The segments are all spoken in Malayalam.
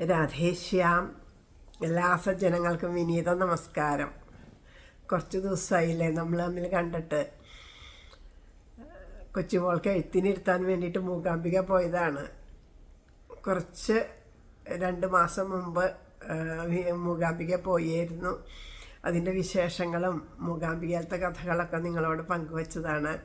രാധേശ്യാം എല്ലാ സജ്ജനങ്ങൾക്കും വിനീത നമസ്കാരം. കുറച്ച് ദിവസമായില്ലേ നമ്മൾ തമ്മിൽ കണ്ടിട്ട്. കൊച്ചുമോൾക്ക് എഴുത്തിനിരുത്താൻ വേണ്ടിയിട്ട് മൂകാംബിക പോയതാണ്. കുറച്ച് രണ്ട് മാസം മുമ്പ് മൂകാംബിക പോയിരുന്നു. അതിന്റെ വിശേഷങ്ങളും മൂകാംബികയിലത്തെ കഥകളൊക്കെ നിങ്ങളോട് പങ്കുവച്ചതാണ്.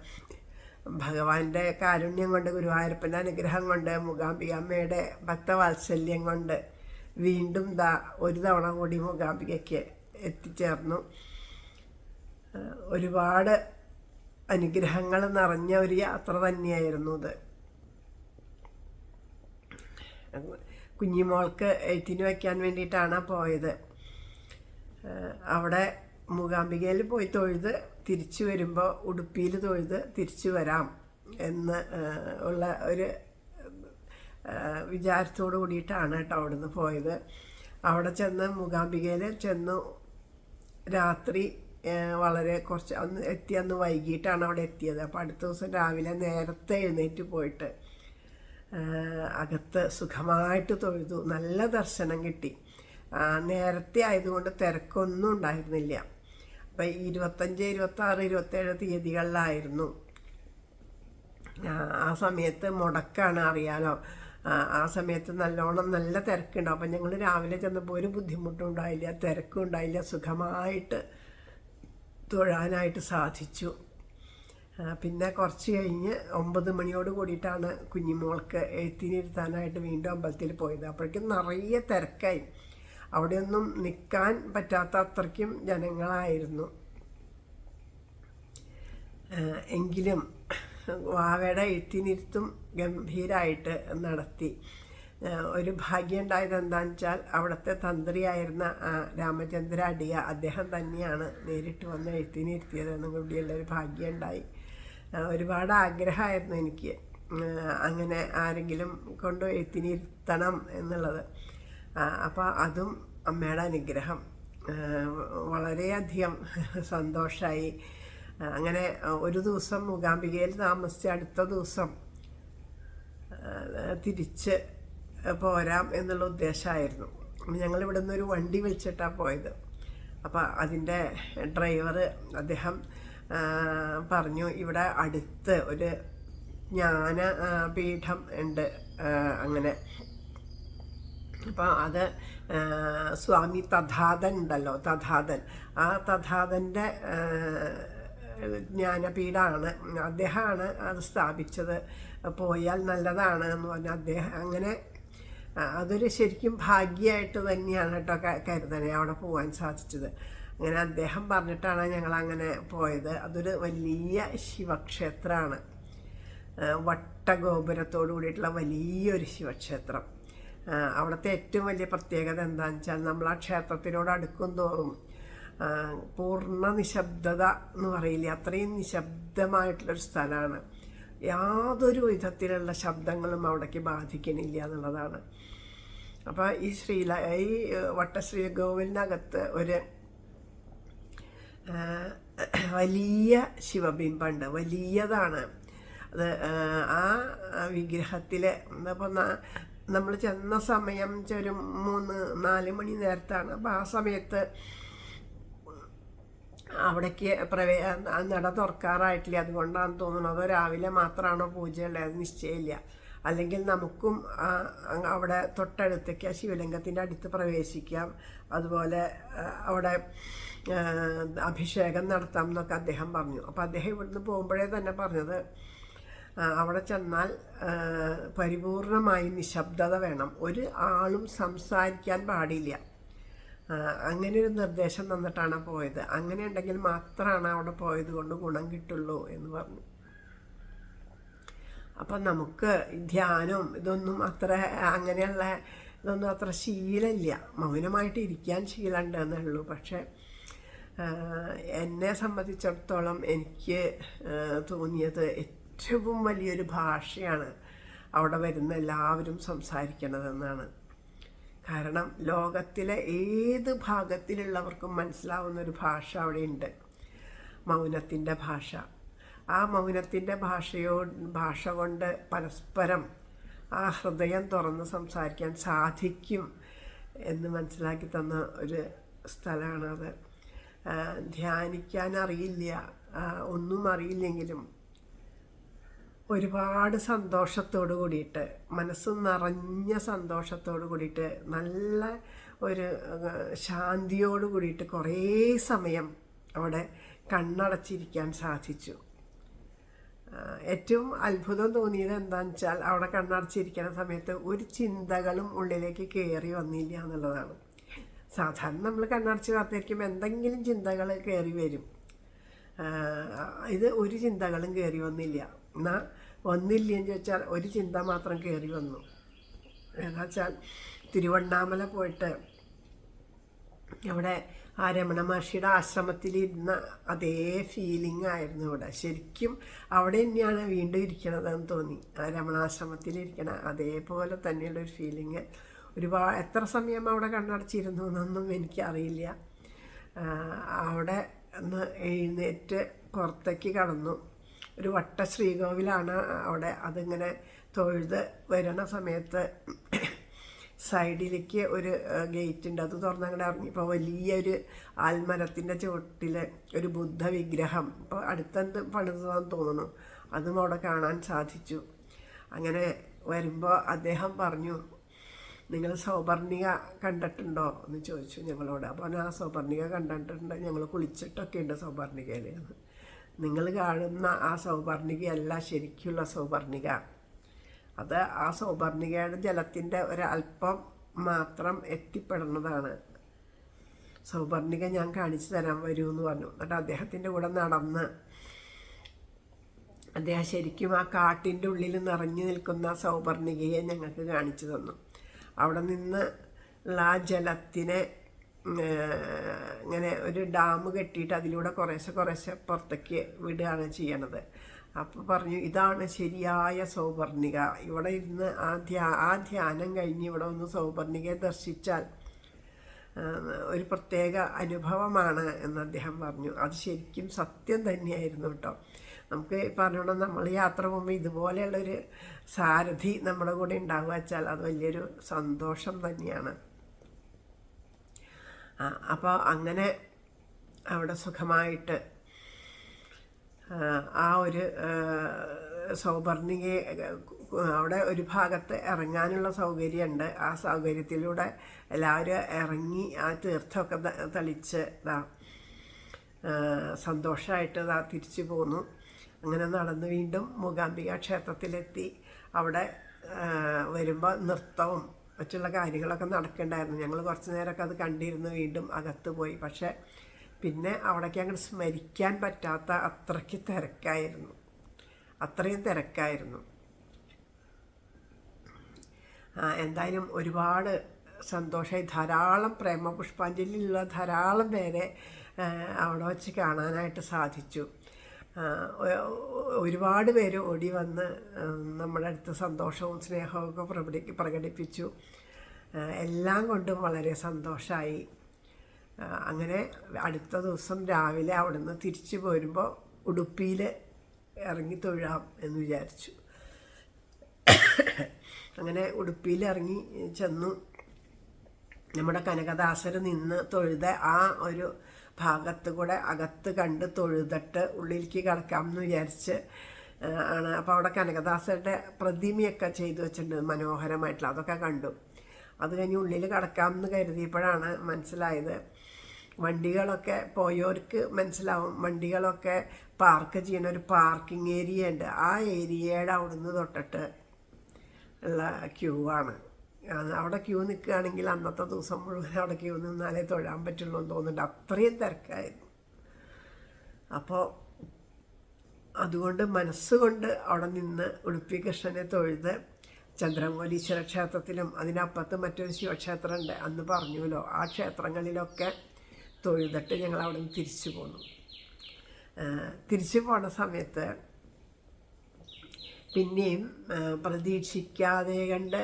ഭഗവാന്റെ കാരുണ്യം കൊണ്ട് ഗുരുവായൂരപ്പന്റെ അനുഗ്രഹം കൊണ്ട് മൂകാംബിക അമ്മയുടെ ഭക്തവാത്സല്യം കൊണ്ട് വീണ്ടും ദാ ഒരു തവണ കൂടി മൂകാംബികയ്ക്ക് എത്തിച്ചേർന്നു. ഒരുപാട് അനുഗ്രഹങ്ങൾ നിറഞ്ഞ ഒരു യാത്ര തന്നെയായിരുന്നു ഇത്. കുഞ്ഞിമോൾക്ക് എഴുത്തിന് വയ്ക്കാൻ വേണ്ടിയിട്ടാണ് പോയത്. അവിടെ മൂകാംബികയിൽ പോയി തൊഴുത് തിരിച്ചു വരുമ്പോൾ ഉടുപ്പിയിൽ തൊഴുത് തിരിച്ചു വരാം എന്ന് ഉള്ള ഒരു വിചാരത്തോടു കൂടിയിട്ടാണ് കേട്ടോ അവിടുന്ന് പോയത്. അവിടെ ചെന്ന് മൂകാംബികയിൽ ചെന്നു രാത്രി വളരെ കുറച്ച് അന്ന് എത്തി അന്ന് വൈകിട്ടാണ് അവിടെ എത്തിയത്. അപ്പോൾ അടുത്ത ദിവസം രാവിലെ നേരത്തെ എഴുന്നേറ്റ് പോയിട്ട് അകത്ത് സുഖമായിട്ട് തൊഴുതു. നല്ല ദർശനം കിട്ടി. നേരത്തെ ആയതുകൊണ്ട് തിരക്കൊന്നും ഉണ്ടായിരുന്നില്ല. അപ്പം ഇരുപത്തഞ്ച് ഇരുപത്തി ആറ് ഇരുപത്തേഴ് തീയതികളിലായിരുന്നു. ആ, സമയത്ത് മുടക്കാണ് അറിയാലോ. ആ സമയത്ത് നല്ലോണം നല്ല തിരക്കുണ്ടാവും. അപ്പം ഞങ്ങൾ രാവിലെ ചെന്നപ്പോൾ ഒരു ബുദ്ധിമുട്ടും ഉണ്ടായില്ല തിരക്കും ഉണ്ടായില്ല സുഖമായിട്ട് തൊഴാനായിട്ട് സാധിച്ചു. പിന്നെ കുറച്ച് കഴിഞ്ഞ് ഒമ്പത് മണിയോട് കൂടിയിട്ടാണ് കുഞ്ഞിമോൾക്ക് എഴുത്തിനിരുത്താനായിട്ട് വീണ്ടും അമ്പലത്തിൽ പോയത്. അപ്പോഴേക്കും നിറയെ തിരക്കായി. അവിടെയൊന്നും നിൽക്കാൻ പറ്റാത്ത അത്രയ്ക്കും ജനങ്ങളായിരുന്നു എങ്കിലും വാവയുടെ എഴുത്തിനിരുത്തും ഗംഭീരമായിട്ട് നടത്തി. ഒരു ഭാഗ്യം ഉണ്ടായത് എന്താണെന്ന് വെച്ചാൽ അവിടുത്തെ തന്ത്രിയായിരുന്ന രാമചന്ദ്ര അടിയ അദ്ദേഹം തന്നെയാണ് നേരിട്ട് വന്ന് എഴുത്തിനിരുത്തിയത്. എന്നും കൂടിയുള്ള ഒരു ഭാഗ്യം ഉണ്ടായി ഒരുപാട് ആഗ്രഹമായിരുന്നു എനിക്ക് അങ്ങനെ ആരെങ്കിലും കൊണ്ട് എഴുത്തിനിരുത്തണം എന്നുള്ളത്. അപ്പോൾ അതും അമ്മയുടെ അനുഗ്രഹം. വളരെയധികം സന്തോഷമായി അങ്ങനെ ഒരു ദിവസം മൂകാംബികയിൽ താമസിച്ച് അടുത്ത ദിവസം തിരിച്ച് പോരാം എന്നുള്ള ഉദ്ദേശമായിരുന്നു ഞങ്ങൾ ഇവിടെ നിന്ന് ഒരു വണ്ടി വിളിച്ചിട്ടാണ് പോയത്. അപ്പോൾ അതിന്റെ ഡ്രൈവർ അദ്ദേഹം പറഞ്ഞു ഇവിടെ അടുത്ത് ഒരു ജ്ഞാന പീഠം ഉണ്ട്. അങ്ങനെ അപ്പോൾ അത് സ്വാമി തഥാതൻ ഉണ്ടല്ലോ തഥാതൻ. ആ തഥാതന്റെ ജ്ഞാനപീഠമാണ് അദ്ദേഹമാണ് അത് സ്ഥാപിച്ചത്. പോയാൽ നല്ലതാണ് എന്ന് പറഞ്ഞാൽ അദ്ദേഹം അങ്ങനെ അതൊരു ശരിക്കും ഭാഗ്യമായിട്ട് തന്നെയാണ് കേട്ടോ കരുതനെ അവിടെ പോകാൻ സാധിച്ചത്. അങ്ങനെ അദ്ദേഹം പറഞ്ഞിട്ടാണ് ഞങ്ങൾ അങ്ങനെ പോയത്. അതൊരു വലിയ ശിവക്ഷേത്രമാണ്. വട്ടഗോപുരത്തോടു കൂടിയിട്ടുള്ള വലിയൊരു ശിവക്ഷേത്രം. അവിടുത്തെ ഏറ്റവും വലിയ പ്രത്യേകത എന്താണെന്ന് വെച്ചാൽ നമ്മൾ ആ ക്ഷേത്രത്തിനോട് അടുക്കും തോറും പൂർണ നിശബ്ദത എന്ന് പറയില്ല? അത്രയും നിശബ്ദമായിട്ടുള്ളൊരു സ്ഥലമാണ്. യാതൊരു വിധത്തിലുള്ള ശബ്ദങ്ങളും അവിടേക്ക് ബാധിക്കണില്ല എന്നുള്ളതാണ്. അപ്പോൾ ഈ ശ്രീല ഈ വട്ടശ്രീ ഗോവിലിനകത്ത് ഒരു വലിയ ശിവബിംബമുണ്ട്. വലിയതാണ്. അത് ആ, വിഗ്രഹത്തിലെ അപ്പോൾ നമ്മൾ ചെന്ന സമയം ഒരു മൂന്ന് നാല് മണി നേരത്താണ്. അപ്പോൾ ആ സമയത്ത് അവിടേക്ക് പ്രവേ നട തുറക്കാറായിട്ടില്ല. അതുകൊണ്ടാണ് തോന്നുന്നത് രാവിലെ മാത്രമാണോ പൂജയുള്ളത് നിശ്ചയമില്ല. അല്ലെങ്കിൽ നമുക്കും അവിടെ തൊട്ടടുത്തേക്ക് ആ ശിവലിംഗത്തിന്റെ അടുത്ത് പ്രവേശിക്കാം. അതുപോലെ അവിടെ അഭിഷേകം നടത്താം എന്നൊക്കെ അദ്ദേഹം പറഞ്ഞു. അപ്പോൾ അദ്ദേഹം ഇവിടുന്ന് പോകുമ്പോഴേ തന്നെ പറഞ്ഞത് അവിടെ ചെന്നാൽ പരിപൂർണമായി നിശബ്ദത വേണം. ഒരു ആളും സംസാരിക്കാൻ പാടില്ല. അങ്ങനെ ഒരു നിർദ്ദേശം തന്നിട്ടാണ് പോയത്. അങ്ങനെ ഉണ്ടെങ്കിൽ മാത്രമാണ് അവിടെ പോയത് കൊണ്ട് ഗുണം കിട്ടുള്ളൂ എന്ന് പറഞ്ഞു. അപ്പം നമുക്ക് ധ്യാനം ഇതൊന്നും അത്ര അങ്ങനെയുള്ള ഇതൊന്നും അത്ര ശീലമില്ല. മൗനമായിട്ട് ഇരിക്കാൻ ശീലമുണ്ട് എന്നേ ഉള്ളൂ പക്ഷേ എന്നെ സംബന്ധിച്ചിടത്തോളം എനിക്ക് തോന്നിയത് ഏറ്റവും വലിയൊരു ഭാഷയാണ് അവിടെ വരുന്ന എല്ലാവരും സംസാരിക്കണതെന്നാണ്. കാരണം ലോകത്തിലെ ഏത് ഭാഗത്തിലുള്ളവർക്കും മനസ്സിലാവുന്ന ഒരു ഭാഷ അവിടെയുണ്ട്. മൗനത്തിന്റെ ഭാഷ. ആ മൗനത്തിന്റെ ഭാഷയോ ഭാഷ കൊണ്ട് പരസ്പരം ആ ഹൃദയം തുറന്ന് സംസാരിക്കാൻ സാധിക്കും എന്ന് മനസ്സിലാക്കി തന്ന ഒരു സ്ഥലമാണത്. ധ്യാനിക്കാൻ അറിയില്ല. ഒന്നും അറിയില്ലെങ്കിലും ഒരുപാട് സന്തോഷത്തോട് കൂടിയിട്ട് മനസ്സ് നിറഞ്ഞ സന്തോഷത്തോട് കൂടിയിട്ട് നല്ല ഒരു ശാന്തിയോട് കൂടിയിട്ട് കുറേ സമയം അവിടെ കണ്ണടച്ചിരിക്കാൻ സാധിച്ചു. ഏറ്റവും അത്ഭുതം തോന്നിയത് എന്താണെന്ന് വെച്ചാൽ അവിടെ കണ്ണടച്ചിരിക്കുന്ന സമയത്ത് ഒരു ചിന്തകളും ഉള്ളിലേക്ക് കയറി വന്നില്ല എന്നുള്ളതാണ്. സാധാരണ നമ്മൾ കണ്ണടച്ച് കാത്തിരിക്കുമ്പോൾ എന്തെങ്കിലും ചിന്തകൾ കയറി വരും. ഇത് ഒരു ചിന്തകളും കയറി വന്നില്ല. എന്നാൽ വന്നില്ലെന്ന് ചോദിച്ചാൽ ഒരു ചിന്ത മാത്രം കയറി വന്നു. എന്താ വെച്ചാൽ തിരുവണ്ണാമല പോയിട്ട് ഇവിടെ ആ രമണ മഹർഷിയുടെ ആശ്രമത്തിലിരുന്ന അതേ ഫീലിംഗ് ആയിരുന്നു ഇവിടെ ശരിക്കും അവിടെ തന്നെയാണ് വീണ്ടും ഇരിക്കണതെന്ന് തോന്നി. ആ രമണാശ്രമത്തിലിരിക്കണ അതേപോലെ തന്നെയുള്ള ഒരു ഫീലിംഗ് ഒരുപാട് എത്ര സമയം അവിടെ കണ്ണടച്ചിരുന്നു എന്നൊന്നും എനിക്കറിയില്ല. അവിടെ ഒന്ന് എഴുന്നേറ്റ് പുറത്തേക്ക് കടന്നു. ഒരു വട്ട ശ്രീകോവിലാണ് അവിടെ അതിങ്ങനെ തൊഴുത് വരുന്ന സമയത്ത് സൈഡിലേക്ക് ഒരു ഗേറ്റ് ഉണ്ട് അത് തുറന്ന് ഇറങ്ങി. ഇറങ്ങിയപ്പോൾ വലിയൊരു ആൽമരത്തിന്റെ ചുവട്ടിൽ ഒരു ബുദ്ധ വിഗ്രഹം ഇപ്പോൾ അടുത്തെന്ത് പണിതാന്ന് തോന്നുന്നു. അതും അവിടെ കാണാൻ സാധിച്ചു. അങ്ങനെ വരുമ്പോൾ അദ്ദേഹം പറഞ്ഞു നിങ്ങൾ സൗപർണിക കണ്ടിട്ടുണ്ടോ? എന്ന് ചോദിച്ചു ഞങ്ങളോട്. അപ്പോൾ ഞാൻ സൗപർണിക കണ്ടിട്ടുണ്ട്. ഞങ്ങൾ കുളിച്ചിട്ടൊക്കെ ഉണ്ട് സൗപർണികയിൽ നിങ്ങൾ കാണുന്ന ആ സൗപർണികയല്ല ശരിക്കുള്ള സൗപർണിക. അത് ആ സൗപർണികയുടെ ജലത്തിന്റെ ഒരല്പം മാത്രം എത്തിപ്പെടുന്നതാണ് സൗപർണിക ഞാൻ കാണിച്ചു തരാൻ വരൂ എന്ന് പറഞ്ഞു. എന്നിട്ട് അദ്ദേഹത്തിന്റെ കൂടെ നടന്ന് അദ്ദേഹം ശരിക്കും ആ കാട്ടിന്റെ ഉള്ളിൽ നിറഞ്ഞു നിൽക്കുന്ന സൗപർണികയെ ഞങ്ങൾക്ക് കാണിച്ചു തന്നു. അവിടെ നിന്ന് ഉള്ള ആ ജലത്തിനെ ഇങ്ങനെ ഒരു ഡാം കെട്ടിയിട്ട് അതിലൂടെ കുറേശ്ശെ കുറേശ്ശെ പുറത്തേക്ക് വിടുകയാണ് ചെയ്യണത്. അപ്പോൾ പറഞ്ഞു ഇതാണ് ശരിയായ സൗപർണിക. ഇവിടെ ഇരുന്ന് ആ ധ്യാ ആ ധ്യാനം കഴിഞ്ഞ് ഇവിടെ ഒന്ന് സൗപർണികയെ ദർശിച്ചാൽ ഒരു പ്രത്യേക അനുഭവമാണ് എന്ന് അദ്ദേഹം പറഞ്ഞു. അത് ശരിക്കും സത്യം തന്നെയായിരുന്നു കേട്ടോ. നമുക്ക് പറഞ്ഞോണം നമ്മൾ യാത്ര പോകുമ്പോൾ ഇതുപോലെയുള്ളൊരു സാരഥി നമ്മുടെ കൂടെ ഉണ്ടാവുക വെച്ചാൽ അത് വലിയൊരു സന്തോഷം തന്നെയാണ്. അപ്പോൾ അങ്ങനെ അവിടെ സുഖമായിട്ട് ആ, ഒരു സൗപർണികയെ അവിടെ ഒരു ഭാഗത്ത് ഇറങ്ങാനുള്ള സൗകര്യമുണ്ട്. ആ സൗകര്യത്തിലൂടെ എല്ലാവരും ഇറങ്ങി ആ തീർത്ഥമൊക്കെ തെളിച്ച് ഇതാ സന്തോഷമായിട്ട് ഇതാ തിരിച്ചു പോന്നു. അങ്ങനെ നടന്ന് വീണ്ടും മൂകാംബിക ക്ഷേത്രത്തിലെത്തി. അവിടെ വരുമ്പോൾ നൃത്തവും മറ്റുള്ള കാര്യങ്ങളൊക്കെ നടക്കണ്ടായിരുന്നു. ഞങ്ങൾ കുറച്ച് നേരമൊക്കെ അത് കണ്ടിരുന്നു വീണ്ടും അകത്ത് പോയി. പക്ഷേ പിന്നെ അവിടേക്ക് അങ്ങോട്ട് സ്മരിക്കാൻ പറ്റാത്ത അത്രയ്ക്ക് തിരക്കായിരുന്നു. അത്രയും തിരക്കായിരുന്നു. എന്തായാലും ഒരുപാട് സന്തോഷമായി. ധാരാളം പ്രേമ പുഷ്പാഞ്ജലിയിലുള്ള ധാരാളം പേരെ അവിടെ വച്ച് കാണാനായിട്ട് സാധിച്ചു. ഒരുപാട് പേര് ഓടി വന്ന് നമ്മുടെ അടുത്ത് സന്തോഷവും സ്നേഹവും ഒക്കെ പ്രകടി പ്രകടിപ്പിച്ചു. എല്ലാം കൊണ്ടും വളരെ സന്തോഷമായി അങ്ങനെ അടുത്ത ദിവസം രാവിലെ അവിടുന്ന് തിരിച്ചു പോരുമ്പോൾ ഉടുപ്പിയിൽ ഇറങ്ങി തൊഴാം എന്ന് വിചാരിച്ചു. അങ്ങനെ ഉടുപ്പിയിൽ ഇറങ്ങി ചെന്നു. നമ്മുടെ കനകദാസർ നിന്ന് തൊഴുത ആ ഒരു ഭാഗത്ത് കൂടെ അകത്ത് കണ്ട് തൊഴുതിട്ട് ഉള്ളിലേക്ക് കിടക്കാം എന്ന് വിചാരിച്ച് ആണ്. അപ്പോൾ അവിടെ കനകദാസരുടെ പ്രതിമയൊക്കെ ചെയ്തു വെച്ചിട്ടുണ്ട് മനോഹരമായിട്ടുള്ള. അതൊക്കെ കണ്ടു. അത് കഴിഞ്ഞ് ഉള്ളിൽ കിടക്കാം എന്ന് കരുതിയപ്പോഴാണ് മനസ്സിലായത്. വണ്ടികളൊക്കെ പോയവർക്ക് മനസ്സിലാവും. വണ്ടികളൊക്കെ പാർക്ക് ചെയ്യുന്ന ഒരു പാർക്കിംഗ് ഏരിയ ഉണ്ട് ആ ഏരിയയുടെ അവിടുന്ന് തൊട്ടിട്ട് ഉള്ള ക്യൂ ആണ്. അവിടെ ക്യൂ നിൽക്കുകയാണെങ്കിൽ അന്നത്തെ ദിവസം മുഴുവൻ അവിടെ ക്യൂ നിന്നാലേ തൊഴാൻ പറ്റുള്ളൂ എന്ന് തോന്നുന്നുണ്ട്. അത്രയും തിരക്കായിരുന്നു. അപ്പോൾ അതുകൊണ്ട് മനസ്സുകൊണ്ട് അവിടെ നിന്ന് ഉടുപ്പി കൃഷ്ണനെ തൊഴുത് ചന്ദ്രമോലീശ്വര ക്ഷേത്രത്തിലും അതിനപ്പുറത്ത് മറ്റൊരു ശിവക്ഷേത്രമുണ്ട്. അന്ന് പറഞ്ഞുല്ലോ ആ ക്ഷേത്രങ്ങളിലൊക്കെ തൊഴുതിട്ട് ഞങ്ങൾ അവിടെ നിന്ന് തിരിച്ചു പോന്നു. തിരിച്ചു പോണ സമയത്ത് പിന്നെയും പ്രതീക്ഷിക്കാതെ കണ്ട്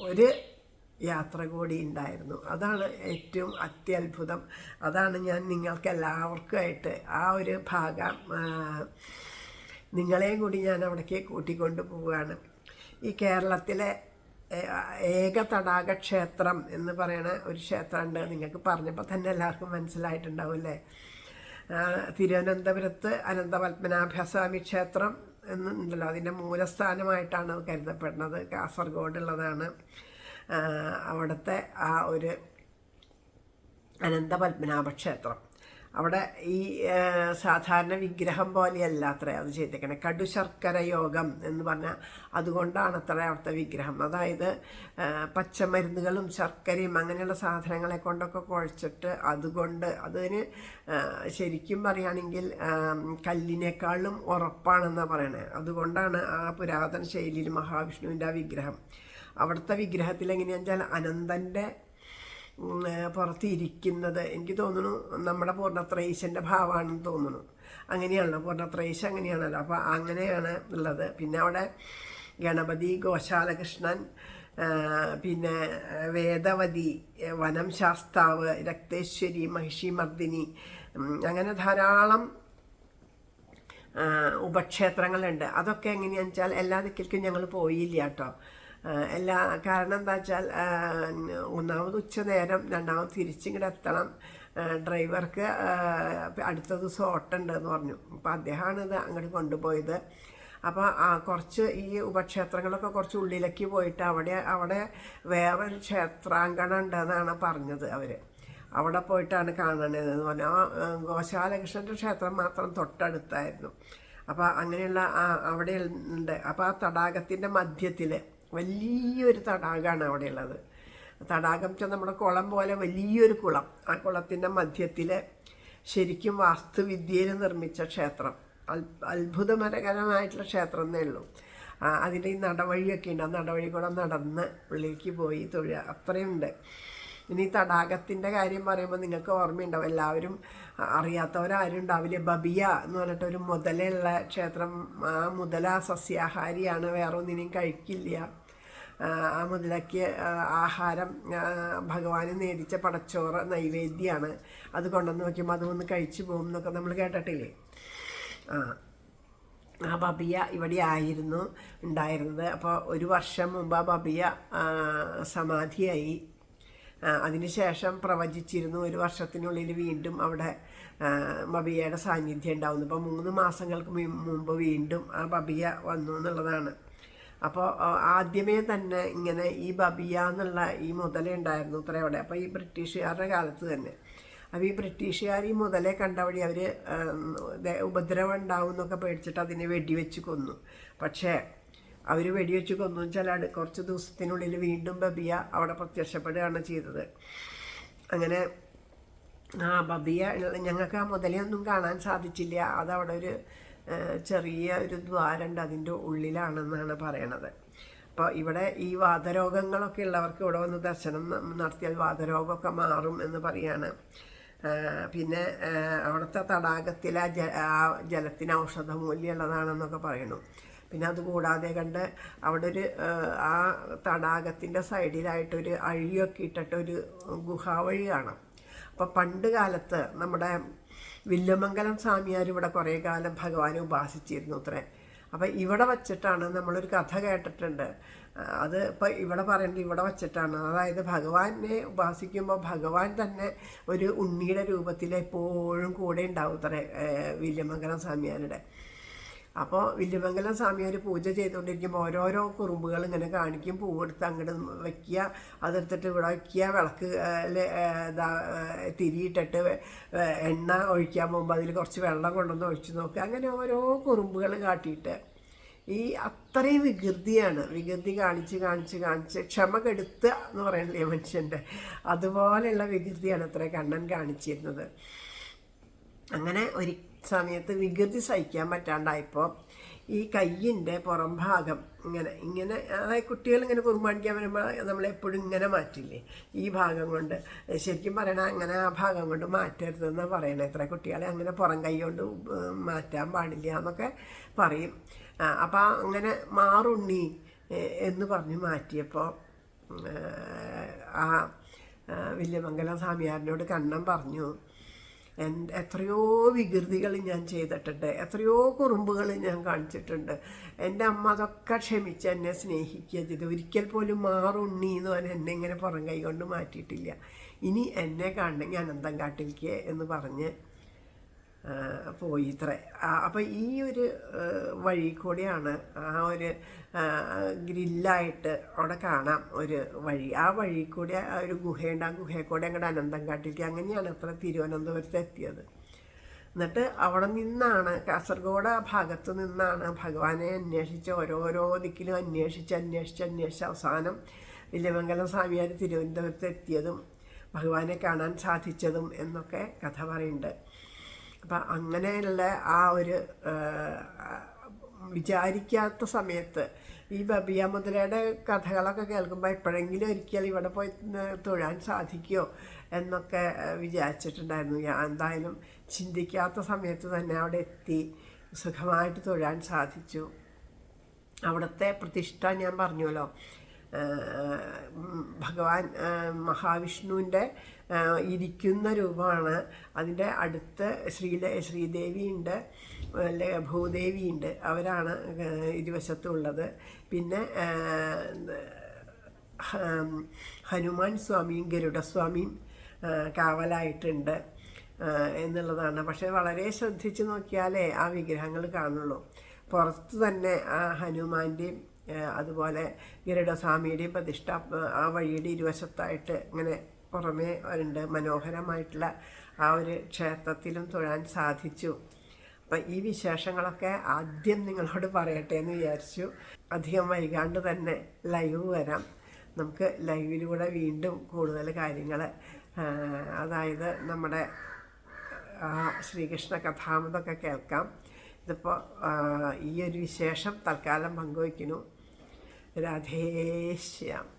ഒരു യാത്ര കൂടി ഉണ്ടായിരുന്നു. അതാണ് ഏറ്റവും അത്യത്ഭുതം. അതാണ് ഞാൻ നിങ്ങൾക്ക് എല്ലാവർക്കുമായിട്ട് ആ ഒരു ഭാഗം നിങ്ങളെയും കൂടി ഞാൻ അവിടേക്ക് കൂട്ടിക്കൊണ്ടു പോവുകയാണ്. ഈ കേരളത്തിലെ ഏക തടാക ക്ഷേത്രം എന്ന് പറയുന്ന ഒരു ക്ഷേത്രമുണ്ട്. നിങ്ങൾക്ക് പറഞ്ഞപ്പോൾ തന്നെ എല്ലാവർക്കും മനസ്സിലായിട്ടുണ്ടാവും അല്ലേ? തിരുവനന്തപുരത്ത് അനന്തപത്മനാഭസ്വാമി ക്ഷേത്രം എന്നുണ്ടല്ലോ. അതിന്റെ മൂലസ്ഥാനമായിട്ടാണ് കരുതപ്പെടുന്നത്. കാസർഗോഡുള്ളതാണ്. അവിടുത്തെ ആ ഒരു അനന്തപത്മനാഭ ക്ഷേത്രം അവിടെ ഈ സാധാരണ വിഗ്രഹം പോലെയല്ല അത്ര അത് ചെയ്തേക്കണേ. കടു ശർക്കര യോഗം എന്ന് പറഞ്ഞാൽ അതുകൊണ്ടാണ് അത്ര അവിടുത്തെ വിഗ്രഹം. അതായത് പച്ചമരുന്നുകളും ശർക്കരയും അങ്ങനെയുള്ള സാധനങ്ങളെ കൊണ്ടൊക്കെ കുഴച്ചിട്ട് അതുകൊണ്ട് അതിന് ശരിക്കും പറയുകയാണെങ്കിൽ കല്ലിനേക്കാളും ഉറപ്പാണെന്നാണ് പറയണത് അതുകൊണ്ടാണ് ആ പുരാതന ശൈലിയിൽ മഹാവിഷ്ണുവിന്റെ ആ വിഗ്രഹം. അവിടുത്തെ വിഗ്രഹത്തിൽ എങ്ങനെയാണെന്ന് വെച്ചാൽ അനന്തന്റെ ഏ, എനിക്ക് തോന്നുന്നു നമ്മുടെ പൂർണത്രയീശന്റെ ഭാവമാണെന്ന് തോന്നുന്നു. അങ്ങനെയാണല്ലോ പൂർണത്രയീശ അങ്ങനെയാണല്ലോ. അപ്പോൾ അങ്ങനെയാണ് ഉള്ളത്. പിന്നെ അവിടെ ഗണപതി ഗോശാലകൃഷ്ണൻ പിന്നെ വേദവതി വനം ശാസ്താവ് രക്തേശ്വരി മഹിഷി മർദ്ദിനി അങ്ങനെ ധാരാളം ഉപക്ഷേത്രങ്ങളുണ്ട്. അതൊക്കെ എങ്ങനെയാണെന്ന് വെച്ചാൽ എല്ലാ ദിക്കിലേക്കും ഞങ്ങൾ പോയില്ല കേട്ടോ. എല്ലാ കാരണം എന്താ വെച്ചാൽ ഒന്നാമത് ഉച്ച നേരം രണ്ടാമത് തിരിച്ചിങ്ങോട്ട് എത്തണം. ഡ്രൈവർക്ക് അടുത്ത ദിവസം ഓട്ടുണ്ട് എന്ന് പറഞ്ഞു. അപ്പോൾ അദ്ദേഹമാണ് ഇത് അങ്ങോട്ട് കൊണ്ടുപോയത്. അപ്പോൾ കുറച്ച് ഈ ഉപക്ഷേത്രങ്ങളൊക്കെ കുറച്ച് ഉള്ളിലേക്ക് പോയിട്ട് അവിടെ അവിടെ വേറൊരു ക്ഷേത്രാങ്കണം ഉണ്ടെന്നാണ് പറഞ്ഞത് അവർ അവിടെ പോയിട്ടാണ് കാണേണ്ടത്. എന്ന് പറഞ്ഞാൽ ഗോശാലകൃഷ്ണന്റെ ക്ഷേത്രം മാത്രം തൊട്ടടുത്തായിരുന്നു. അപ്പോൾ അങ്ങനെയുള്ള അവിടെ ഉണ്ട് അപ്പോൾ ആ തടാകത്തിന്റെ മധ്യത്തിൽ വലിയൊരു തടാകമാണ് അവിടെയുള്ളത്. തടാകം വെച്ചാൽ നമ്മുടെ കുളം പോലെ വലിയൊരു കുളം. ആ കുളത്തിന്റെ മധ്യത്തിൽ ശരിക്കും വാസ്തുവിദ്യയിൽ നിർമ്മിച്ച ക്ഷേത്രം. അത്ഭുതമരകരമായിട്ടുള്ള ക്ഷേത്രം എന്നേ ഉള്ളൂ. അതിന്റെ ഈ നടവഴിയൊക്കെ ഉണ്ട്. ആ നടവഴി കൂടെ നടന്ന് ഉള്ളിലേക്ക് പോയി തൊഴ. അത്രയുണ്ട് ഇനി തടാകത്തിന്റെ കാര്യം പറയുമ്പോൾ നിങ്ങൾക്ക് ഓർമ്മയുണ്ടാവും. എല്ലാവരും അറിയാത്തവരാരും ഉണ്ടാവില്ല? ബബിയ എന്ന് പറഞ്ഞിട്ട് ഒരു മുതലുള്ള ക്ഷേത്രം. ആ മുതല സസ്യാഹാരിയാണ്. വേറെ ഒന്നിനെയും കഴിക്കില്ല. ആ ആഹാരം ഭഗവാന് നേടിച്ച പടച്ചോറ് നൈവേദ്യമാണ് അത് കൊണ്ടുവന്ന് വയ്ക്കുമ്പോൾ അതൊന്ന് കഴിച്ചു പോകും എന്നൊക്കെ നമ്മൾ കേട്ടിട്ടില്ലേ? ആ. ആ ബബിയ ഇവിടെ ആയിരുന്നു ഉണ്ടായിരുന്നത്. അപ്പോൾ ഒരു വർഷം മുമ്പ് ആ ബബിയ സമാധിയായി. അതിനുശേഷം പ്രവചിച്ചിരുന്നു ഒരു വർഷത്തിനുള്ളിൽ വീണ്ടും അവിടെ ബബിയയുടെ സാന്നിധ്യം ഉണ്ടാവുന്നു. ഇപ്പോൾ മൂന്ന് മാസങ്ങൾക്ക് മുമ്പ് വീണ്ടും ആ ബബിയ വന്നു എന്നുള്ളതാണ്. അപ്പോൾ ആദ്യമേ തന്നെ ഇങ്ങനെ ഈ ബബിയ എന്നുള്ള ഈ മുതല ഉണ്ടായിരുന്നു ഇത്ര അവിടെ. അപ്പോൾ ഈ ബ്രിട്ടീഷുകാരുടെ കാലത്ത് തന്നെ. അപ്പോൾ ഈ ബ്രിട്ടീഷുകാർ ഈ മുതലേ കണ്ട വഴി അവർ ഉപദ്രവം ഉണ്ടാവും എന്നൊക്കെ പേടിച്ചിട്ട് അതിനെ വെടിവെച്ച് കൊന്നു. പക്ഷേ അവർ വെടിവെച്ച് കൊന്നു വെച്ചാൽ കുറച്ച് ദിവസത്തിനുള്ളിൽ വീണ്ടും ബബിയ അവിടെ പ്രത്യക്ഷപ്പെടുകയാണ് ചെയ്തത്. അങ്ങനെ ആ ബബിയ ഞങ്ങൾക്ക് ആ മുതലയൊന്നും കാണാൻ സാധിച്ചില്ല. അതവിടെ ഒരു ചെറിയ ഒരു ദ്വാരമുണ്ട് അതിന്റെ ഉള്ളിലാണെന്നാണ് പറയണത്. അപ്പോൾ ഇവിടെ ഈ വാതരോഗങ്ങളൊക്കെ ഉള്ളവർക്ക് ഇവിടെ വന്ന് ദർശനം നടത്തിയാൽ വാതരോഗമൊക്കെ മാറും എന്ന് പറയാണ്. പിന്നെ അവിടുത്തെ തടാകത്തിലെ ആ ജലത്തിന് ഔഷധ മൂല്യമുള്ളതാണെന്നൊക്കെ പറയണു. പിന്നെ അതുകൂടാതെ കണ്ട് അവിടെ ഒരു ആ തടാകത്തിന്റെ സൈഡിലായിട്ടൊരു അഴിയൊക്കെ ഇട്ടിട്ട് ഒരു ഗുഹാവഴി കാണാം അപ്പോൾ പണ്ട് കാലത്ത് നമ്മുടെ വില്യമംഗലം സ്വാമിയാർ ഇവിടെ കുറേ കാലം ഭഗവാനെ ഉപാസിച്ചിരുന്നു അത്രേ. അപ്പം ഇവിടെ വച്ചിട്ടാണ് നമ്മളൊരു കഥ കേട്ടിട്ടുണ്ട്. അത് ഇപ്പം ഇവിടെ പറയുന്നത് ഇവിടെ വച്ചിട്ടാണ്. അതായത് ഭഗവാനെ ഉപാസിക്കുമ്പോൾ ഭഗവാൻ തന്നെ ഒരു ഉണ്ണിയുടെ രൂപത്തിൽ എപ്പോഴും കൂടെ ഉണ്ടാവും അത്രേ വില്യമംഗലം സ്വാമിയാരുടെ. അപ്പോൾ വില്യമംഗലം അവർ പൂജ ചെയ്തുകൊണ്ടിരിക്കുമ്പോൾ ഓരോരോ കുറുമ്പുകൾ ഇങ്ങനെ കാണിക്കും. പൂവെടുത്ത് അങ്ങോട്ട് വയ്ക്കുക അതെടുത്തിട്ട് ഇവിടെ വയ്ക്കുക വിളക്ക് തിരിയിട്ടിട്ട് എണ്ണ ഒഴിക്കാൻ പോകുമ്പോൾ അതിൽ കുറച്ച് വെള്ളം കൊണ്ടുവന്ന് ഒഴിച്ചു നോക്കുക. അങ്ങനെ ഓരോ കുറുമ്പുകൾ കാട്ടിയിട്ട് ഈ അത്രയും വികൃതിയാണ്. വികൃതി കാണിച്ച് കാണിച്ച് കാണിച്ച് ക്ഷമ കെടുത്തുക എന്ന് പറയുന്നില്ലേ മനുഷ്യന്റെ അതുപോലെയുള്ള വികൃതിയാണ് അത്ര കണ്ണൻ കാണിച്ചിരുന്നത്. അങ്ങനെ ഒരു സമയത്ത് വികൃതി സഹിക്കാൻ പറ്റാണ്ടായപ്പോൾ ഈ കയ്യിന്റെ പുറം ഭാഗം ഇങ്ങനെ ഇങ്ങനെ അതായത് കുട്ടികൾ ഇങ്ങനെ കുറുമ്പാണിക്കാൻ വരുമ്പോൾ നമ്മളെപ്പോഴും ഇങ്ങനെ മാറ്റില്ലേ? ഈ ഭാഗം കൊണ്ട്. ശരിക്കും പറയണ അങ്ങനെ ആ ഭാഗം കൊണ്ട് മാറ്റരുതെന്നാണ് പറയണത് എത്ര കുട്ടികളെ അങ്ങനെ പുറം കൈ കൊണ്ട് മാറ്റാൻ പാടില്ല എന്നൊക്കെ പറയും. അപ്പോൾ അങ്ങനെ മാറുണ്ണി എന്ന് പറഞ്ഞ് മാറ്റിയപ്പോൾ ആ വില്യമംഗലം സ്വാമിയാരനോട് കണ്ണം പറഞ്ഞു. എത്രയോ വികൃതികൾ ഞാൻ ചെയ്തിട്ടുണ്ട്. എത്രയോ കുറുമ്പുകൾ ഞാൻ കാണിച്ചിട്ടുണ്ട്. എന്റെ അമ്മ അതൊക്കെ ക്ഷമിച്ച് എന്നെ സ്നേഹിക്കുക ചെയ്തു. ഒരിക്കൽ പോലും മാറുണ്ണി എന്ന് പറഞ്ഞാൽ എന്നെ ഇങ്ങനെ പുറം കൈ കൊണ്ട് മാറ്റിയിട്ടില്ല. ഇനി എന്നെ കാണണമെങ്കിൽ അനന്തം കാട്ടിലേക്ക് എന്ന് പറഞ്ഞ് പോയി ഇത്ര. അപ്പം ഈ ഒരു വഴി കൂടിയാണ് ആ ഒരു ഗ്രില്ലായിട്ട് അവിടെ കാണാം ഒരു വഴി. ആ വഴി കൂടി ആ ഒരു ഗുഹയുണ്ട്. ആ ഗുഹയെ കൂടെ അങ്ങോട്ട് അനന്തം കാട്ടിലേക്ക് അങ്ങനെയാണ് അത്ര തിരുവനന്തപുരത്ത് എത്തിയത്. എന്നിട്ട് അവിടെ നിന്നാണ് കാസർഗോഡ് ആ ഭാഗത്ത് നിന്നാണ് ഭഗവാനെ അന്വേഷിച്ച് ഓരോരോ ദിക്കിലും അന്വേഷിച്ച് അന്വേഷിച്ച് അന്വേഷിച്ച് അവസാനം വില്യമംഗലം സ്വാമിയാർ തിരുവനന്തപുരത്ത് എത്തിയതും ഭഗവാനെ കാണാൻ സാധിച്ചതും എന്നൊക്കെ കഥ പറയുന്നുണ്ട്. അപ്പം അങ്ങനെയുള്ള ആ ഒരു വിചാരിക്കാത്ത സമയത്ത് ഈ ബബിയ മുദ്രയുടെ കഥകളൊക്കെ കേൾക്കുമ്പോൾ എപ്പോഴെങ്കിലും ഒരിക്കൽ ഇവിടെ പോയി തൊഴാൻ സാധിക്കുമോ എന്നൊക്കെ വിചാരിച്ചിട്ടുണ്ടായിരുന്നു. ഞാൻ എന്തായാലും ചിന്തിക്കാത്ത സമയത്ത് തന്നെ അവിടെ എത്തി സുഖമായിട്ട് തൊഴാൻ സാധിച്ചു. അവിടുത്തെ പ്രതിഷ്ഠ ഞാൻ പറഞ്ഞല്ലോ ഭഗവാൻ മഹാവിഷ്ണുവിന്റെ ഇരിക്കുന്ന രൂപമാണ്. അതിന്റെ അടുത്ത് ശ്രീല ശ്രീദേവിയുണ്ട് അല്ലെ ഭൂദേവിയുണ്ട്. അവരാണ് ഇരുവശത്തുള്ളത്. പിന്നെ ഹനുമാൻ സ്വാമിയും ഗരുഡസ്വാമിയും കാവലായിട്ടുണ്ട് എന്നുള്ളതാണ്. പക്ഷേ വളരെ ശ്രദ്ധിച്ച് നോക്കിയാലേ ആ വിഗ്രഹങ്ങൾ കാണുള്ളൂ. പുറത്ത് തന്നെ ആ ഹനുമാന്റെയും അതുപോലെ ഗരുഡസ്വാമിയുടെയും പ്രതിഷ്ഠ ആ, വഴിയുടെ ഇരുവശത്തായിട്ട് ഇങ്ങനെ പുറമേ ഉണ്ട് മനോഹരമായിട്ടുള്ള ആ ഒരു ക്ഷേത്രത്തിലും തൊഴാൻ സാധിച്ചു. അപ്പം ഈ വിശേഷങ്ങളൊക്കെ ആദ്യം നിങ്ങളോട് പറയട്ടെ എന്ന് വിചാരിച്ചു. അധികം വൈകാണ്ട് തന്നെ ലൈവ് വരാം. നമുക്ക് ലൈവിലൂടെ വീണ്ടും കൂടുതൽ കാര്യങ്ങൾ അതായത് നമ്മുടെ ശ്രീകൃഷ്ണ കഥാമതൊക്കെ കേൾക്കാം. ഇതിപ്പോൾ ഈ ഒരു വിശേഷം തൽക്കാലം പങ്കുവയ്ക്കുന്നു. രാധേശ്യാം.